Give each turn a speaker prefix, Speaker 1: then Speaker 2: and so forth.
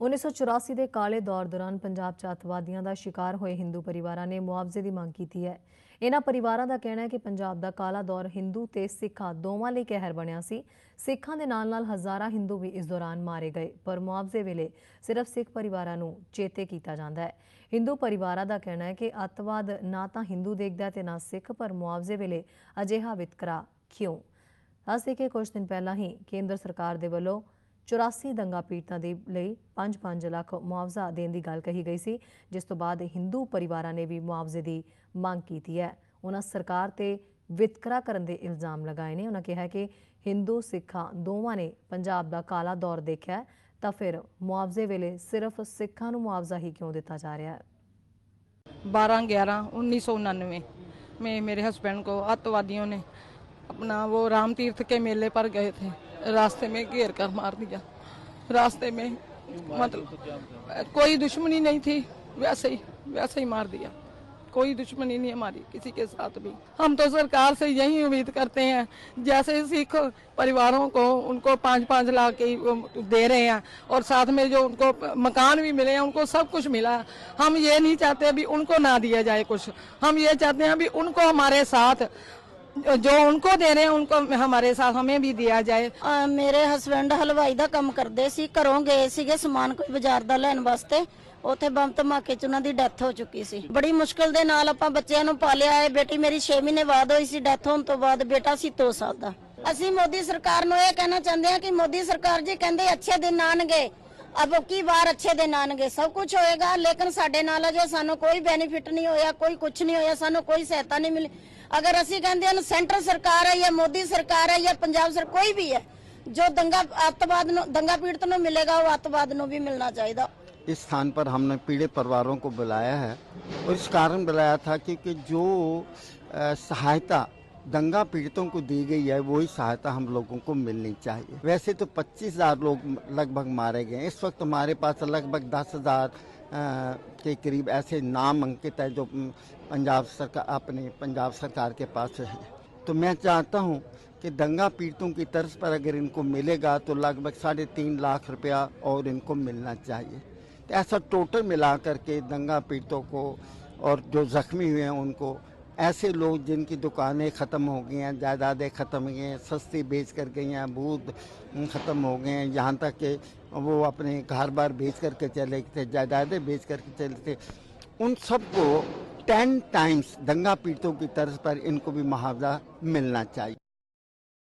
Speaker 1: 1984 ਦੇ ਕਾਲੇ ਦੌਰ ਦੌਰਾਨ ਪੰਜਾਬ 'ਚ ਅੱਤਵਾਦੀਆਂ ਦਾ ਸ਼ਿਕਾਰ ਹੋਏ ਹਿੰਦੂ ਪਰਿਵਾਰਾਂ ਨੇ ਮੁਆਵਜ਼ੇ ਦੀ ਮੰਗ ਕੀਤੀ ਹੈ। ਇਹਨਾਂ ਪਰਿਵਾਰਾਂ ਦਾ ਕਹਿਣਾ ਹੈ ਕਿ ਪੰਜਾਬ ਦਾ ਕਾਲਾ ਦੌਰ ਹਿੰਦੂ ਤੇ ਸਿੱਖਾਂ ਦੋਵਾਂ ਲਈ ਕਹਿਰ ਬਣਿਆ ਸੀ। ਸਿੱਖਾਂ ਦੇ ਨਾਲ-ਨਾਲ ਹਜ਼ਾਰਾਂ ਹਿੰਦੂ ਵੀ ਇਸ ਦੌਰਾਨ ਮਾਰੇ ਗਏ, ਪਰ ਮੁਆਵਜ਼ੇ ਵੇਲੇ ਸਿਰਫ ਸਿੱਖ ਪਰਿਵਾਰਾਂ ਨੂੰ ਚੇਤੇ ਕੀਤਾ ਜਾਂਦਾ ਹੈ। ਹਿੰਦੂ ਪਰਿਵਾਰਾਂ ਦਾ ਕਹਿਣਾ ਹੈ ਕਿ ਅੱਤਵਾਦ ਨਾ ਤਾਂ ਹਿੰਦੂ ਦੇਖਦਾ ਹੈ ਤੇ ਨਾ ਸਿੱਖ, ਪਰ ਮੁਆਵਜ਼ੇ ਵੇਲੇ ਅਜਿਹਾ ਵਿਤਕਰਾ ਕਿਉਂ? ਅਸੀਂ ਕਿ ਕੁਝ ਦਿਨ ਪਹਿਲਾਂ ਹੀ ਕੇਂਦਰ ਸਰਕਾਰ ਦੇ ਵੱਲੋਂ 84 ਦੰਗਾ ਪੀੜਤਾਂ ਦੇ ਲਈ 5-5 ਲੱਖ ਮੁਆਵਜ਼ਾ ਦੇਣ ਦੀ ਗੱਲ ਕਹੀ ਗਈ ਸੀ ਜਿਸ ਤੋਂ ਬਾਅਦ ਹਿੰਦੂ ਪਰਿਵਾਰਾਂ ਨੇ ਵੀ ਮੁਆਵਜ਼ੇ ਦੀ ਮੰਗ ਕੀਤੀ ਹੈ ਉਹਨਾਂ ਸਰਕਾਰ ਤੇ ਵਿਤਕਰਾ ਕਰਨ ਦੇ ਇਲਜ਼ਾਮ ਲਗਾਏ ਨੇ ਉਹਨਾਂ ਕਿਹਾ ਕਿ ਹਿੰਦੂ ਸਿੱਖਾਂ ਦੋਵਾਂ ਨੇ ਪੰਜਾਬ ਦਾ ਕਾਲਾ ਦੌਰ ਦੇਖਿਆ ਹੈ, ਤਾਂ ਫਿਰ ਮੁਆਵਜ਼ੇ ਵੇਲੇ ਸਿਰਫ ਸਿੱਖਾਂ ਨੂੰ ਮੁਆਵਜ਼ਾ ਹੀ ਕਿਉਂ ਦਿੱਤਾ ਜਾ ਰਿਹਾ ਹੈ
Speaker 2: 12 11 1999 में मेरे हस्बैंड को आतवादियों ने अपना वो राम तीर्थ के मेले पर गए थे रास्ते में घेर कर मार दिया। रास्ते में मतलब कोई दुश्मनी नहीं थी, वैसे ही वैसे ही मार दिया। कोई दुश्मनी नहीं हमारी, किसी के साथ भी। हम तो सरकार से यही उम्मीद करते हैं, जैसे सिख परिवारों को, उनको पाँच पाँच लाख की दे रहे हैं, और साथ में जो उनको मकान भी मिले हैं, उनको सब कुछ मिला। हम ये नहीं चाहते अभी उनको ना दिया जाए कुछ। हम ये चाहते हैं अभी उनको हमारे साथ जो उनको दे रहे हैं उनको हमारे साथ हमें भी दिया जाए
Speaker 3: ਅਹ ਮੇਰੇ ਹਸਬੰਡ ਹਲਵਾਈ ਦਾ ਕੰਮ ਕਰਦੇ ਸੀ ਘਰੋਂ ਗਏ ਸੀਗੇ ਸਮਾਨ ਕੋਈ ਬਾਜ਼ਾਰ ਦਾ ਲੈਣ ਵਾਸਤੇ ਉੱਥੇ ਬੰਬ ਧਮਾਕੇ ਚ ਉਹਨਾਂ ਦੀ ਡੈਥ ਹੋ ਚੁੱਕੀ ਸੀ ਬੜੀ ਮੁਸ਼ਕਲ ਦੇ ਨਾਲ ਆਪਾਂ ਬੱਚਿਆਂ ਨੂੰ ਪਾਲਿਆ ਹੈ ਬੇਟੀ ਮੇਰੀ 6 ਮਹੀਨੇ ਬਾਅਦ ਹੋਈ ਸੀ ਡੈਥ ਹੋਣ ਤੋਂ ਬਾਅਦ ਬੇਟਾ ਸੀ 2 ਸਾਲ ਦਾ ਅਸੀਂ ਮੋਦੀ ਸਰਕਾਰ ਨੂੰ ਇਹ ਕਹਿਣਾ ਚਾਹੁੰਦੇ ਹਾਂ ਕਿ ਮੋਦੀ ਸਰਕਾਰ ਜੀ ਕਹਿੰਦੇ ਅੱਛੇ ਦਿਨ ਆਣਗੇ ਅਬ ਕੀ ਵਾਰ ਅੱਛੇ ਦਿਨ ਆਣਗੇ ਸਭ ਕੁਝ ਹੋਏਗਾ ਲੇਕਿਨ ਸਾਡੇ ਨਾਲ ਅਜੇ ਸਾਨੂੰ ਕੋਈ ਬੈਨੀਫਿਟ ਨਹੀਂ ਹੋਇਆ ਕੋਈ ਕੁਝ ਨਹੀਂ ਹੋਇਆ ਸਾਨੂੰ ਕੋਈ ਸਹਾਇਤਾ ਨਹੀਂ ਮਿਲੀ ਅਗਰ ਅਸੀਂ ਕਹਿੰਦੇ ਹਾਂ ਸੈਂਟਰ ਸਰਕਾਰ ਹੈ ਜਾਂ ਮੋਦੀ ਸਰਕਾਰ ਹੈ ਜਾਂ ਪੰਜਾਬ ਸਰ ਕੋਈ ਵੀ ਹੈ ਜੋ ਦੰਗਾ ਅੱਤਵਾਦ ਨੂੰ ਦੰਗਾ ਪੀੜਤ ਨੂੰ ਮਿਲੇਗਾ ਉਹ ਅੱਤਵਾਦ ਨੂੰ ਵੀ ਮਿਲਣਾ ਚਾਹੀਦਾ
Speaker 4: इस स्थान पर हमने पीड़ित परिवारों को बुलाया है और इस कारण बुलाया था क्योंकि जो अ, सहायता दंगा पीड़ितों को दी गई है, वही सहायता हम लोगों को मिलनी चाहिए। वैसे तो पच्चीस हज़ार लोग लगभग मारे गए इस वक्त हमारे पास लगभग दस हज़ार के करीब ऐसे नाम अंकित है जो पंजाब सरकार, अपने पंजाब सरकार के पास है। तो मैं चाहता हूँ कि दंगा पीड़ितों की तर्ज पर अगर इनको मिलेगा तो लगभग साढ़े तीन लाख रुपया और इनको मिलना चाहिए। तो ऐसा टोटल मिला करके दंगा पीड़ितों को और जो जख्मी हुए हैं उनको ऐसे लोग जिनकी दुकानें ख़त्म हो गई हैं, जायदादें ख़त्म हो गई हैं, सस्ती बेच कर गई हैं बूथ ख़त्म हो गए हैं। यहाँ तक कि वो अपने घर बार बेच कर के चले थे, जायदादें बेच कर के चले थे। उन सबको टेन टाइम्स दंगा पीड़ितों की तर्ज पर इनको भी मुआवजा मिलना चाहिए।